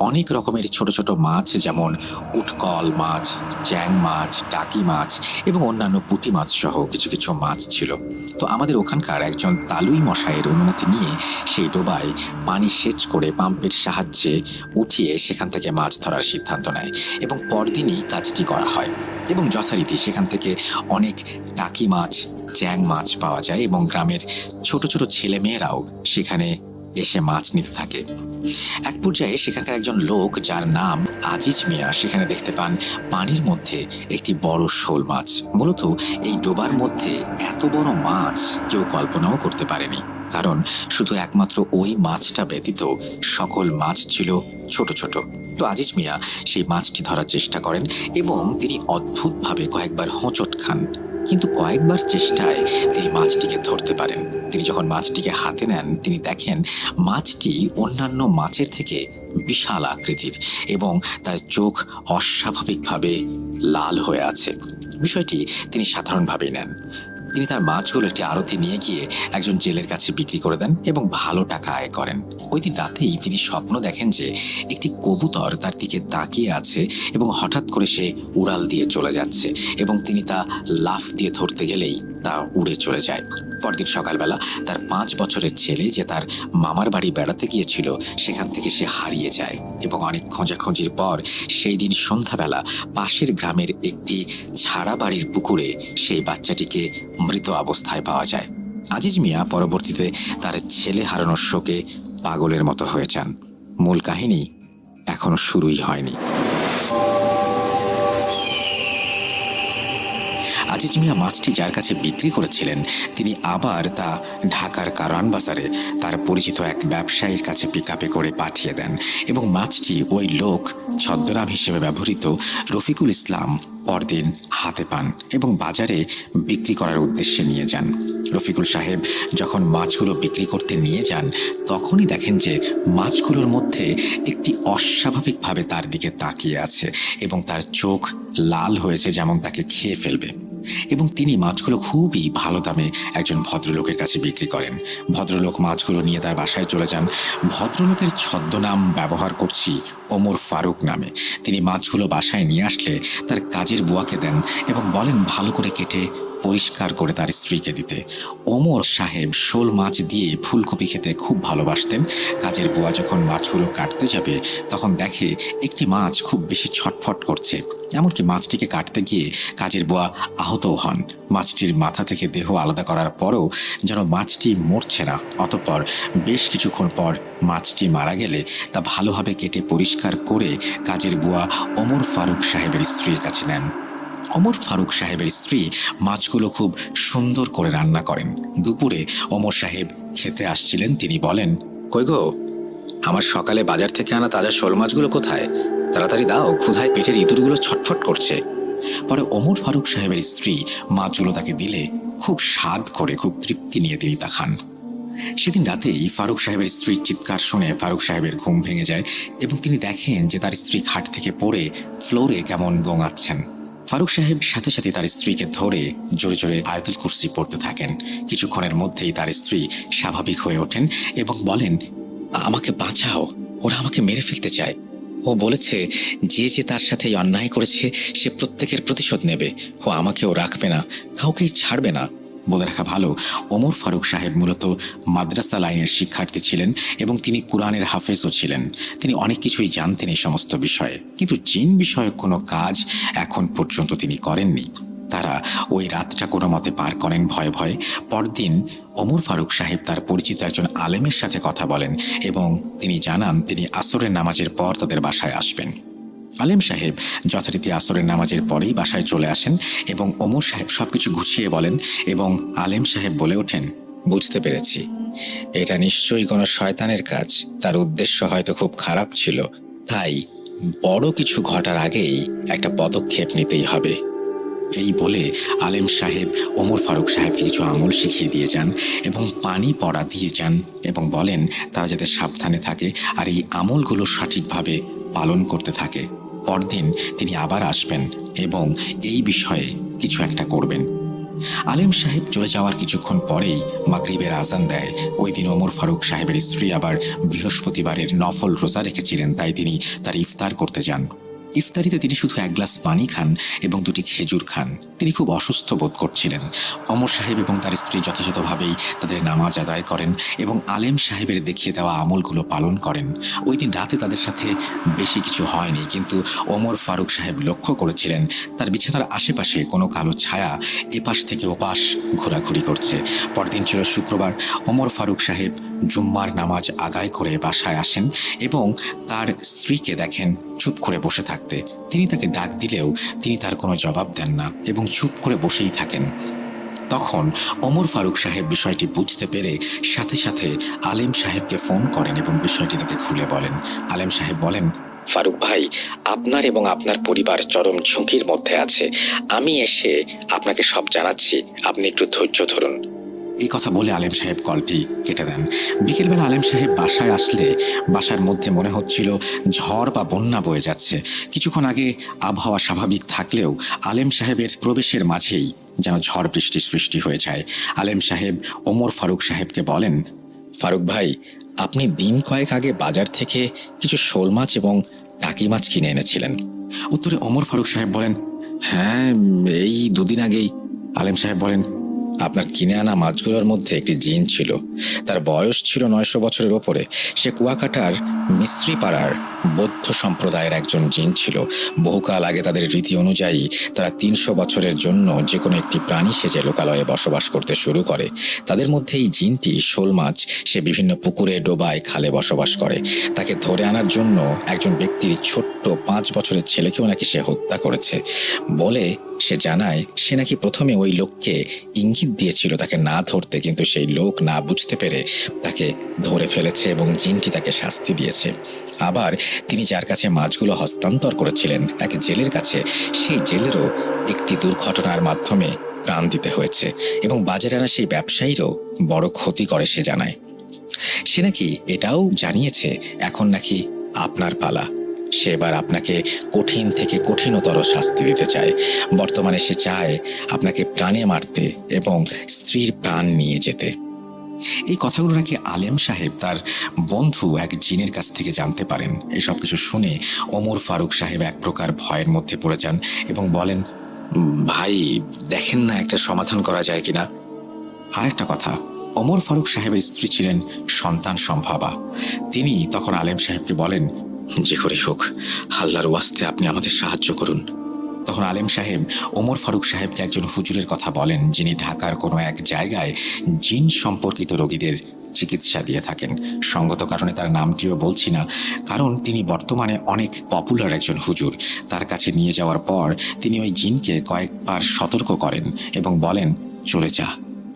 অনেক রকমের ছোট ছোট মাছ, যেমন উটকল মাছ, চ্যাং মাছ, টাকি মাছ এবং অন্যান্য পুঁটি মাছ সহ কিছু কিছু মাছ ছিল। তো আমাদের ওখানকার একজন তালুই মশাইয়ের অনুমতি নিয়ে সেই ডোবায় পানি সেচ করে পাম্পের সাহায্যে উঠিয়ে সেখান থেকে মাছ ধরার সিদ্ধান্ত নেয় এবং পরদিনই কাজটি করা হয় এবং যথারীতি সেখান থেকে অনেক টাকি মাছ, চ্যাং মাছ পাওয়া যায় এবং গ্রামের ছোট ছোট ছেলেমেয়েরাও সেখানে এসে মাছ নিতে থাকে। এক পর্যায়ে সেখানকার একজন লোক যার নাম আজিজ মিয়া, সেখানে দেখতে পান পানির মধ্যে একটি বড় শোল মাছ। মূলত এই ডোবার মধ্যে এত বড় মাছ কেউ কল্পনাও করতে পারেনি। কারণ শুধু একমাত্র ওই মাছটা ব্যতীত সকল মাছ ছিল ছোট ছোট। তো আজিজ মিয়া সেই মাছটি ধরার চেষ্টা করেন এবং তিনি অদ্ভুতভাবে কয়েকবার হোঁচট খান। কিন্তু কয়েকবার চেষ্টায় তিনি মাছটিকে ধরতে পারেন। তিনি যখন মাছটিকে হাতে নেন, তিনি দেখেন মাছটি অন্যান্য মাছের থেকে বিশাল আকৃতির এবং তার চোখ অস্বাভাবিকভাবে লাল হয়ে আছে। বিষয়টি তিনি সাধারণভাবেই নেন। তিনি তার মাছগুলো একটি আড়তে নিয়ে গিয়ে একজন জেলের কাছে বিক্রি করে দেন এবং ভালো টাকা আয় করেন। ওই দিন রাতেই তিনি স্বপ্ন দেখেন যে একটি কবুতর তার দিকে তাকিয়ে আছে এবং হঠাৎ করে সে উড়াল দিয়ে চলে যাচ্ছে এবং তিনি তা লাফ দিয়ে ধরতে গেলেই তা উড়ে চলে যায়। পরদিন সকালবেলা তার পাঁচ বছরের ছেলে যে তার মামার বাড়ি বেড়াতে গিয়েছিল, সেখান থেকে সে হারিয়ে যায় এবং অনেক খোঁজাখুঁজির পর সেই দিন সন্ধ্যাবেলা পাশের গ্রামের একটি ছাড়া বাড়ির পুকুরে সেই বাচ্চাটিকে মৃত অবস্থায় পাওয়া যায়। আজিজ মিয়া পরবর্তীতে তার ছেলে হারানোর শোকে পাগলের মতো হয়ে যান। মূল কাহিনী এখনও শুরুই হয়নি। আজিজ মিয়া মাছটি যার কাছে বিক্রি করেছিলেন, তিনি আবার তা ঢাকার কারওয়ান বাজারে তার পরিচিত এক ব্যবসায়ীর কাছে পিক করে পাঠিয়ে দেন এবং মাছটি ওই লোক ছদ্মনাম হিসেবে ব্যবহৃত রফিকুল ইসলাম পরদিন হাতে পান এবং বাজারে বিক্রি করার উদ্দেশ্যে নিয়ে যান। রফিকুল সাহেব যখন মাছগুলো বিক্রি করতে নিয়ে যান, তখনই দেখেন যে মাছগুলোর মধ্যে একটি অস্বাভাবিকভাবে তার দিকে তাকিয়ে আছে এবং তার চোখ লাল হয়েছে যেমন তাকে খেয়ে ফেলবে। এবং তিনি মাছগুলো খুবই ভালো দামে একজন ভদ্রলোকের কাছে বিক্রি করেন। ভদ্রলোক মাছগুলো নিয়ে তার বাসায় চলে যান। ভদ্রলোকের ছদ্মনাম ব্যবহার করছি ওমর ফারুক নামে। তিনি মাছগুলো বাসায় নিয়ে আসলে তার কাজের বুয়াকে দেন এবং বলেন, ভালো করে কেটে পরিষ্কার করে তার স্ত্রীকে দিতে। ওমর সাহেব শোল মাছ দিয়ে ফুলকপি খেতে খুব ভালোবাসতেন। কাজের বুয়া যখন মাছগুলো কাটতে যাবে, তখন দেখে একটি মাছ খুব বেশি ছটফট করছে। এমনকি মাছটিকে কাটতে গিয়ে কাজের বুয়া আহতও হন। মাছটির মাথা থেকে দেহ আলাদা করার পরও যেন মাছটি মরছে না। অতঃপর বেশ কিছুক্ষণ পর মাছটি মারা গেলে তা ভালোভাবে কেটে পরিষ্কার করে কাজের বুয়া ওমর ফারুক সাহেবের স্ত্রীর কাছে নেন। ওমর ফারুক সাহেবের স্ত্রী মাছগুলো খুব সুন্দর করে রান্না করেন। দুপুরে অমর সাহেব খেতে আসছিলেন, তিনি বলেন, কই গো, আমার সকালে বাজার থেকে আনা তাজা শোল মাছগুলো কোথায়? তাড়াতাড়ি দাও, ক্ষুধায় পেটের ইঁদুরগুলো ছটফট করছে। পরে অমর ফারুক সাহেবের স্ত্রী মাছগুলো তাকে দিলে, খুব স্বাদ করে, খুব তৃপ্তি নিয়ে তিনি তা খান। সেদিন রাতেই ফারুক সাহেবের স্ত্রীর চিৎকার শুনে ফারুক সাহেবের ঘুম ভেঙে যায় এবং তিনি দেখেন যে তার স্ত্রী খাট থেকে পড়ে ফ্লোরে কেমন গোঙাচ্ছেন। ফারুক সাহেব সাথে সাথে তার স্ত্রীকে ধরে জোরে জোরে আয়তুল কুরসি পড়তে থাকেন। কিছুক্ষণের মধ্যেই তার স্ত্রী স্বাভাবিক হয়ে ওঠেন এবং বলেন, আমাকে বাঁচাও। ওরা আমাকে মেরে ফেলতে চায়। ও বলেছে, যে যে তার সাথে অন্যায় করেছে, সে প্রত্যেকের প্রতিশোধ নেবে। ও আমাকেও রাখবে না, কাউকেই ছাড়বে না। বলে রাখা ভালো। ওমর ফারুক সাহেব মূলত মাদ্রাসা লাইনের শিক্ষার্থী ছিলেন এবং তিনি কোরআনের হাফেজও ছিলেন। তিনি অনেক কিছুই জানতেন এই সমস্ত বিষয়ে। কিন্তু জিন বিষয়ক কোনো কাজ এখন পর্যন্ত তিনি করেননি। তারা ওই রাতটা কোনো মতে পার করেন ভয়ে ভয়ে। পরদিন ওমর ফারুক সাহেব তার পরিচিত একজন আলেমের সাথে কথা বলেন এবং তিনি জানান তিনি আসরের নামাজের পর তাদের বাসায় আসবেন। আলেম সাহেব যথারীতি আসরের নামাজের পরেই বাসায় চলে আসেন এবং ওমর সাহেব সবকিছু গুছিয়ে বলেন এবং আলেম সাহেব বলে ওঠেন, বুঝতে পেরেছি। এটা নিশ্চয়ই কোনো শয়তানের কাজ। তার উদ্দেশ্য হয়তো খুব খারাপ ছিল। তাই বড় কিছু ঘটার আগেই একটা পদক্ষেপ নিতেই হবে। এই বলে আলেম সাহেব, ওমর ফারুক সাহেবকে কিছু আমল শিখিয়ে দিয়ে যান এবং পানি পড়া দিয়ে যান এবং বলেন, তারা যাতে সাবধানে থাকে আর এই আমলগুলো সঠিকভাবে পালন করতে থাকে। পরদিন তিনি আবার আসবেন এবং এই বিষয়ে কিছু একটা করবেন। আলেম সাহেব চলে যাওয়ার কিছুক্ষণ পরেই মাগরীবের আজান দেয়। ওই দিন ওমর ফারুক সাহেবের স্ত্রী আবার বৃহস্পতিবারের নফল রোজা রেখেছিলেন, তাই তিনি তার ইফতার করতে যান। ইফতারিতে তিনি শুধু এক গ্লাস পানি খান এবং দুটি খেজুর খান। তিনি খুব অসুস্থ বোধ করছিলেন। অমর সাহেব এবং তার স্ত্রী যথাযথভাবেই তাদের নামাজ আদায় করেন এবং আলেম সাহেবের দেখিয়ে দেওয়া আমলগুলো পালন করেন। ওই দিন রাতে তাদের সাথে বেশি কিছু হয়নি, কিন্তু ওমর ফারুক সাহেব লক্ষ্য করেছিলেন তার বিছানার আশেপাশে কোনো কালো ছায়া এপাশ থেকে ওপাশ ঘোরাঘুরি করছে। পরদিন ছিল শুক্রবার, ওমর ফারুক সাহেব জুম্মার নামাজ আদায় করে বাসায় আসেন এবং তার স্ত্রীকে দেখেন চুপ করে বসে থাকতে। তিনি তাকে ডাক দিলেও তিনি তার কোনো জবাব দেন না এবং চুপ করে বসেই থাকেন। তখন ওমর ফারুক সাহেব বিষয়টি বুঝতে পেরে সাথে সাথে আলেম সাহেবকে ফোন করেন এবং বিষয়টি তাকে খুলে বলেন। আলেম সাহেব বলেন, ফারুক ভাই, আপনার এবং আপনার পরিবার চরম ঝুঁকির মধ্যে আছে। আমি এসে আপনাকে সব জানাচ্ছি। আপনি একটু ধৈর্য ধরুন। এই কথা বলে আলেম সাহেব কলটি কেটে দেন। বিকেলবেলা আলেম সাহেব বাসায় আসলে বাসার মধ্যে মনে হচ্ছিল ঝড় বা বন্যা বয়ে যাচ্ছে। কিছুক্ষণ আগে আবহাওয়া স্বাভাবিক থাকলেও আলেম সাহেবের প্রবেশের মাঝেই যেন ঝড় বৃষ্টির সৃষ্টি হয়ে যায়। আলেম সাহেব ওমর ফারুক সাহেবকে বলেন, ফারুক ভাই, আপনি দিন কয়েক আগে বাজার থেকে কিছু শোল মাছ এবং টাকি মাছ কিনে এনেছিলেন। উত্তরে ওমর ফারুক সাহেব বলেন হ্যাঁ এই দুদিন আগেই। আলেম সাহেব বলেন আপনার কিনে আনা মাছগুলোর মধ্যে একটি জিন ছিল। তার বয়স ছিল নয়শো বছরের ওপরে। সে কুয়াকাটার মিস্ত্রি পাড়ার বৌদ্ধ সম্প্রদায়ের একজন জিন ছিল। বহুকাল আগে তাদের রীতি অনুযায়ী তারা তিনশো বছরের জন্য যে কোনো একটি প্রাণী সেজে লোকালয়ে বসবাস করতে শুরু করে। তাদের মধ্যে এই জিনটি শোল মাছ। সে বিভিন্ন পুকুরে, ডোবায়, খালে বসবাস করে। তাকে ধরে আনার জন্য একজন ব্যক্তির ছোট্ট পাঁচ বছরের ছেলেকেও নাকি সে হত্যা করেছে বলে সে জানায়, সে নাকি প্রথমে ওই লোককে ইঙ্গিত দিয়েছিল তাকে না ধরতে, কিন্তু সেই লোক না বুঝতে পেরে তাকে ধরে ফেলেছে এবং জিনটি তাকে শাস্তি দিয়েছে। আবার তিনি যার কাছে মাছগুলো হস্তান্তর করেছিলেন, এক জেলের কাছে, সেই জেলেরও একটি দুর্ঘটনার মাধ্যমে প্রাণ দিতে হয়েছে এবং বাজারে আনা সেই ব্যবসায়ীরও বড় ক্ষতি করে সে জানায়। সে নাকি এটাও জানিয়েছে, এখন নাকি আপনার পালা। সে এবার আপনাকে কঠিন থেকে কঠিনতর শাস্তি দিতে চায়। বর্তমানে সে চায় আপনাকে প্রাণে মারতে এবং স্ত্রীর প্রাণ নিয়ে যেতে। এই কথাগুলো নাকি আলেম সাহেব তার বন্ধু এক জিনের কাছ থেকে জানতে পারেন। এসব কিছু শুনে ওমর ফারুক সাহেব এক প্রকার ভয়ের মধ্যে পড়ে যান এবং বলেন, ভাই, দেখেন না একটা সমাধান করা যায় কিনা? আরেকটা কথা অমর ফারুক সাহেবের স্ত্রী ছিলেন সন্তান সম্ভাবা। তিনি তখন আলেম সাহেবকে বলেন যে করে হোক, আল্লাহর ওয়াস্তে আপনি আমাদের সাহায্য করুন। তখন আলেম সাহেব, ওমর ফারুক সাহেবকে একজন হুজুরের কথা বলেন, যিনি ঢাকার কোনো এক জায়গায় জিন সম্পর্কিত রোগীদের চিকিৎসা দিয়ে থাকেন। সঙ্গত কারণে তার নামটিও বলছি না, কারণ তিনি বর্তমানে অনেক পপুলার একজন হুজুর। তার কাছে নিয়ে যাওয়ার পর তিনি ওই জিনকে কয়েকবার সতর্ক করেন এবং বলেন, চলে যা।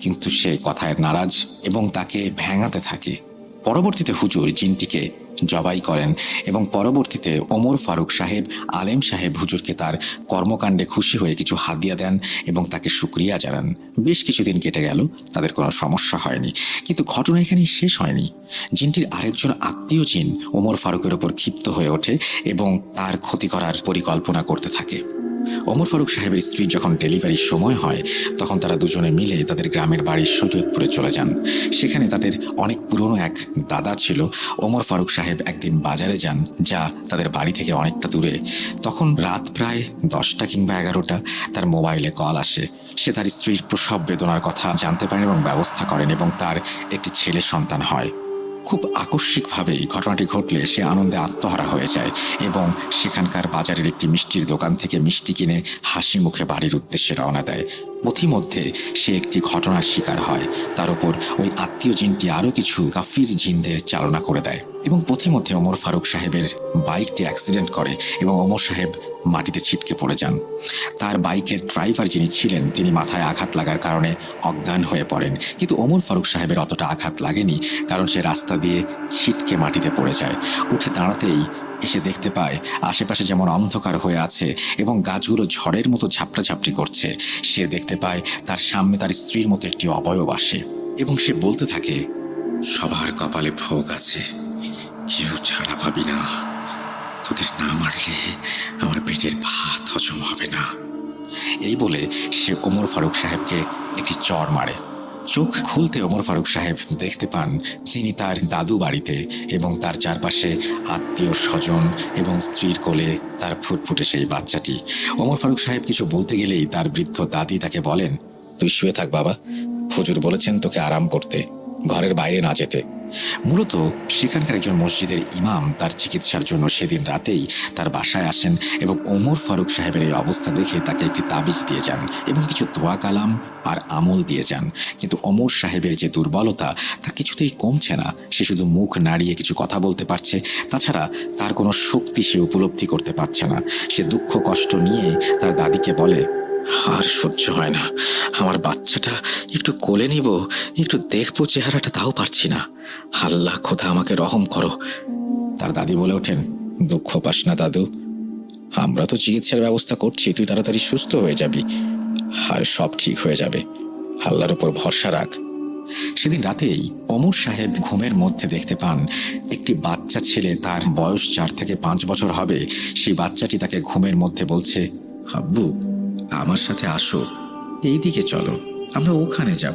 কিন্তু সে কথায় নারাজ এবং তাকে ভেঙাতে থাকে। পরবর্তীতে হুজুর জিনটিকে জবাই করেন এবং পরবর্তীতে ওমর ফারুক সাহেব, আলেম সাহেব হুজুরকে তার কর্মকাণ্ডে খুশি হয়ে কিছু হাদিয়া দেন এবং তাকে সুক্রিয়া জানান। বেশ কিছুদিন কেটে গেল, তাদের কোনো সমস্যা হয়নি। কিন্তু ঘটনা এখানেই শেষ হয়নি। জিনটির আরেকজন আত্মীয় জিন ওমর ফারুকের ওপর ক্ষিপ্ত হয়ে ওঠে এবং তার ক্ষতি করার পরিকল্পনা করতে থাকে। ওমর ফারুক সাহেবের স্ত্রীর যখন ডেলিভারির সময় হয়, তখন তারা দুজনে মিলে তাদের গ্রামের বাড়ির সৈয়দপুরে চলে যান। সেখানে তাদের অনেক পুরনো এক দাদা ছিল। ওমর ফারুক সাহেব একদিন বাজারে যান, যা তাদের বাড়ি থেকে অনেকটা দূরে। তখন রাত প্রায় দশটা কিংবা এগারোটা, তার মোবাইলে কল আসে। সে তার স্ত্রীর প্রসব বেদনার কথা জানতে পারেন এবং ব্যবস্থা করেন এবং তার একটি ছেলে সন্তান হয়। খুব আকস্মিকভাবেই ঘটনাটি ঘটলে সে আনন্দে আত্মহারা হয়ে যায় এবং সেখানকার বাজারের একটি মিষ্টির দোকান থেকে মিষ্টি কিনে হাসি মুখে বাড়ির উদ্দেশ্যে রওনা দেয়। পথিমধ্যে সে একটি ঘটনার শিকার হয়। তার উপর ওই আত্মীয় জিনটি আরও কিছু কাফির জিনদের চালনা করে দেয় এবং পথিমধ্যে ওমর ফারুক সাহেবের বাইকটি অ্যাক্সিডেন্ট করে এবং ওমর সাহেব মাটিতে ছিটকে পড়ে যান। তার বাইকের ড্রাইভার যিনি ছিলেন, তিনি মাথায় আঘাত লাগার কারণে অজ্ঞান হয়ে পড়েন। কিন্তু ওমর ফারুক সাহেবের অতটা আঘাত লাগেনি, কারণ সে রাস্তা দিয়ে ছিটকে মাটিতে পড়ে যায়। উঠে দাঁড়াতেই এসে দেখতে পায়, আশেপাশে যেমন অন্ধকার হয়ে আছে এবং গাছগুলো ঝড়ের মতো ঝাপটা ঝাপটি করছে। সে দেখতে পায়, তার সামনে তার স্ত্রীর মতো একটি অবয়ব আসে এবং সে বলতে থাকে, সবার কপালে ভোগ আছে, কেউ ছাড়া পাবি না। তোদের না মারলে আমার পেটের ভাত হজম হবে না। এই বলে সে ওমর ফারুক সাহেবকে একটি চর মারে। চোখ খুলতে ওমর ফারুক সাহেব দেখতে পান তিনি তার দাদু বাড়িতে এবং তার চারপাশে আত্মীয় স্বজন এবং স্ত্রীর কোলে তার ফুটফুটে সেই বাচ্চাটি। ওমর ফারুক সাহেব কিছু বলতে গেলেই তার বৃদ্ধ দাদি তাকে বলেন, তুই শুয়ে থাক বাবা। হুজুর বলেছেন তোকে আরাম করতে, ঘরের বাইরে না যেতে। মূলত সেখানকার একজন মসজিদের ইমাম তার চিকিৎসার জন্য সেদিন রাতেই তার বাসায় আসেন এবং ওমর ফারুক সাহেবের এই অবস্থা দেখে তাকে একটি তাবিজ দিয়ে যান এবং কিছু দোয়া কালাম আর আমল দিয়ে যান। কিন্তু ওমর সাহেবের যে দুর্বলতা তা কিছুতেই কমছে না। সে শুধু মুখ নাড়িয়ে কিছু কথা বলতে পারছে, তাছাড়া তার কোনো শক্তি সে উপলব্ধি করতে পারছে না। সে দুঃখ কষ্ট নিয়ে তার দাদিকে বলে, আর সহ্য হয় না। আমার বাচ্চাটা একটু কোলে নিব, একটু দেখব চেহারাটা, তাও পারছি না। আল্লাহ খোদা আমাকে রহম করো। তার দাদি বলে ওঠেন, দুঃখ পাস না দাদু। আমরা তো চিকিৎসার ব্যবস্থা করছি, তুই তাড়াতাড়ি সুস্থ হয়ে যাবি। আর সব ঠিক হয়ে যাবে। আল্লাহর ওপর ভরসা রাখ। সেদিন রাতেই অমর সাহেব ঘুমের মধ্যে দেখতে পান, একটি বাচ্চা ছেলে তার বয়স চার থেকে পাঁচ বছর হবে। সেই বাচ্চাটি তাকে ঘুমের মধ্যে বলছে হাব্বু আমার সাথে আসো। এই দিকে চলো, আমরা ওখানে যাব।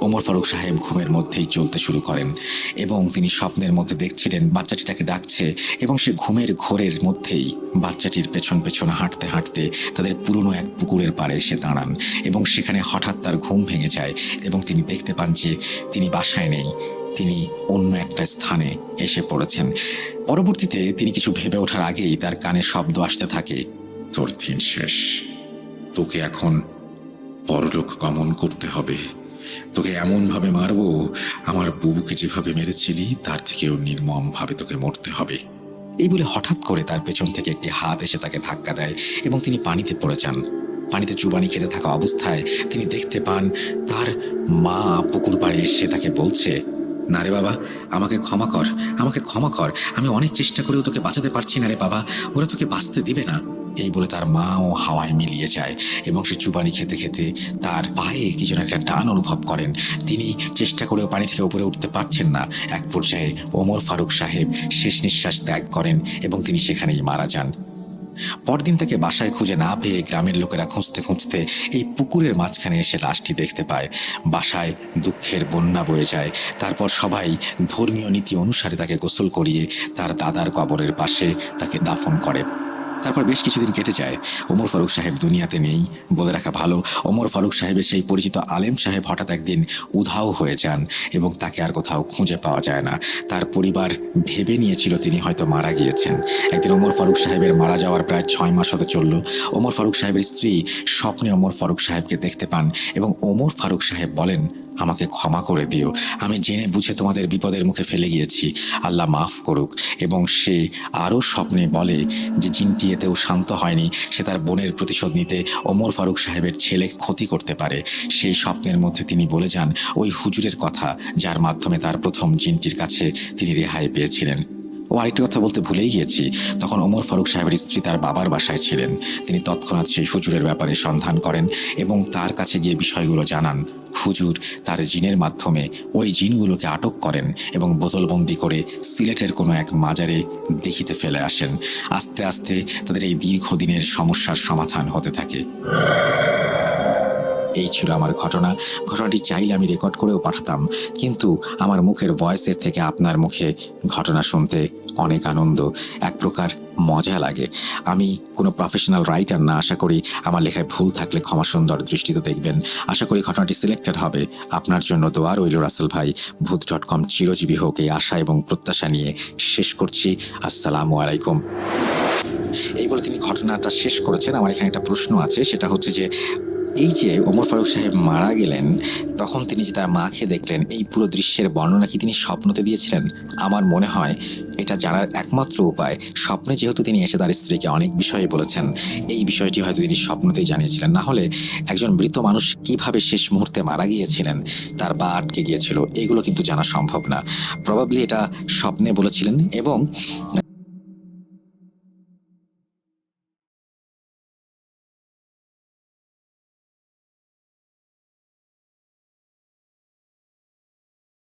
ওমর ফারুক সাহেব ঘুমের মধ্যেই চলতে শুরু করেন এবং তিনি স্বপ্নের মধ্যে দেখছিলেন বাচ্চাটি তাকে ডাকছে এবং সে ঘুমের ঘোরের মধ্যেই বাচ্চাটির পেছন পেছন হাঁটতে হাঁটতে তাদের পুরনো এক পুকুরের পাড়ে এসে দাঁড়ান এবং সেখানে হঠাৎ তার ঘুম ভেঙে যায় এবং তিনি দেখতে পান যে তিনি বাসায় নেই। তিনি অন্য একটা স্থানে এসে পড়েছেন। পরবর্তীতে তিনি কিছু ভেবে ওঠার আগেই তার কানে শব্দ আসতে থাকে, তোর দিন শেষ। তোকে এখন পরলোক গমন করতে হবে। তোকে এমনভাবে মারবো, আমার বুবুকে যেভাবে মেরেছিলি, তার থেকেও নির্মমভাবে তোকে মরতে হবে। এই বলে হঠাৎ করে তার পেছন থেকে একটি হাত এসে তাকে ধাক্কা দেয় এবং তিনি পানিতে পড়ে যান। পানিতে চুবানি খেতে থাকা অবস্থায় তিনি দেখতে পান, তার মা পুকুর পাড়ে এসে তাকে বলছে, না রে বাবা, আমাকে ক্ষমা কর, আমাকে ক্ষমা কর। আমি অনেক চেষ্টা করেও তোকে বাঁচাতে পারছি না রে বাবা। ওরা তোকে বাঁচতে দিবে না। এই বলে তার মা ও হাওয়ায় মিলিয়ে যায় এবং সে চুবানি খেতে খেতে তার পায়ে কি যেন একটা টান অনুভব করেন। তিনি চেষ্টা করেও পানি থেকে উপরে উঠতে পারছেন না। এক পর্যায়ে ওমর ফারুক সাহেব শেষ নিঃশ্বাস ত্যাগ করেন এবং তিনি সেখানেই মারা যান। পরদিন তাকে বাসায় খুঁজে না পেয়ে গ্রামের লোকেরা খুঁজতে খুঁজতে এই পুকুরের মাঝখানে এসে লাশটি দেখতে পায়। বাসায় দুঃখের বন্যা বয়ে যায়। তারপর সবাই ধর্মীয় নীতি অনুসারে তাকে গোসল করিয়ে তার দাদার কবরের পাশে তাকে দাফন করে। তারপর বেশ কিছুদিন কেটে যায়। ওমর ফারুক সাহেব দুনিয়াতে নেই বলে রাখা ভালো। ওমর ফারুক সাহেবের সেই পরিচিত আলেম সাহেব হঠাৎ একদিন উধাও হয়ে যান এবং তাকে আর কোথাও খুঁজে পাওয়া যায় না। তার পরিবার ভেবে নিয়েছিল তিনি হয়তো মারা গিয়েছেন। একদিন ওমর ফারুক সাহেবের মারা যাওয়ার প্রায় ছয় মাস হতে চলল। ওমর ফারুক সাহেবের স্ত্রী স্বপ্নে ওমর ফারুক সাহেবকে দেখতে পান এবং ওমর ফারুক সাহেব বলেন আমাকে ক্ষমা করে দিও। আমি জেনে বুঝে তোমাদের বিপদের মুখে ফেলে গিয়েছি। আল্লাহ মাফ করুক। এবং সে আরও স্বপ্নে বলে যে জিনটি এতেও শান্ত হয়নি, সে তার বোনের প্রতিশোধ নিতে ওমর ফারুক সাহেবের ছেলে ক্ষতি করতে পারে। সেই স্বপ্নের মধ্যে তিনি বলে যান, ওই হুজুরের কথা, যার মাধ্যমে তার প্রথম জিনটির কাছে তিনি রেহাই পেয়েছিলেন। ও আরেকটি কথা বলতে ভুলেই গিয়েছি। তখন ওমর ফারুক সাহেবের স্ত্রী তার বাবার বাসায় ছিলেন। তিনি তৎক্ষণাৎ সেই হুজুরের ব্যাপারে সন্ধান করেন এবং তার কাছে গিয়ে বিষয়গুলো জানান। হুজুর তার জিনের মাধ্যমে ওই জিনগুলোকে আটক করেন এবং বোতলবন্দি করে সিলেটের কোনো এক মাজারে দেখিতে ফেলে আসেন। আস্তে আস্তে তাদের এই দীর্ঘদিনের সমস্যার সমাধান হতে থাকে। এই ছিল আমার ঘটনা। ঘটনাটি চাইলে আমি রেকর্ড করেও পাঠাতাম। কিন্তু আমার মুখের ভয়েসের থেকে আপনার মুখে ঘটনা শুনতে অনেক আনন্দ, এক প্রকার মজা লাগে। আমি কোনো প্রফেশনাল রাইটার না, আশা করি আমার লেখায় ভুল থাকলে ক্ষমা সুন্দর দৃষ্টিতে দেখবেন। আশা করি ঘটনাটি সিলেক্টেড হবে। আপনার জন্য দোয়া রইল রাসেল ভাই। ভূত ডট কম চিরজীবী হোক এই আশা এবং প্রত্যাশা নিয়ে শেষ করছি। আসসালামু আলাইকুম। এই বলে তিনি ঘটনাটা শেষ করেছেন। আমার এখানে একটা প্রশ্ন আছে, সেটা হচ্ছে যে এই যে ওমর ফারুক সাহেব মারা গেলেন, তখন তিনি যে তার মাকে দেখলেন, এই পুরো দৃশ্যের বর্ণনা কি তিনি স্বপ্নতে দিয়েছিলেন? আমার মনে হয় এটা জানার একমাত্র উপায় স্বপ্নে যেহেতু তিনি এসে তার স্ত্রীকে অনেক বিষয়ে বলেছেন, এই বিষয়টি হয়তো তিনি স্বপ্নতেই জানিয়েছিলেন। না হলে একজন মৃত মানুষ কীভাবে শেষ মুহূর্তে মারা গিয়েছিলেন, তার বা আটকে গিয়েছিল, এগুলো কিন্তু জানা সম্ভব না। প্রবাবলি এটা স্বপ্নে বলেছিলেন এবং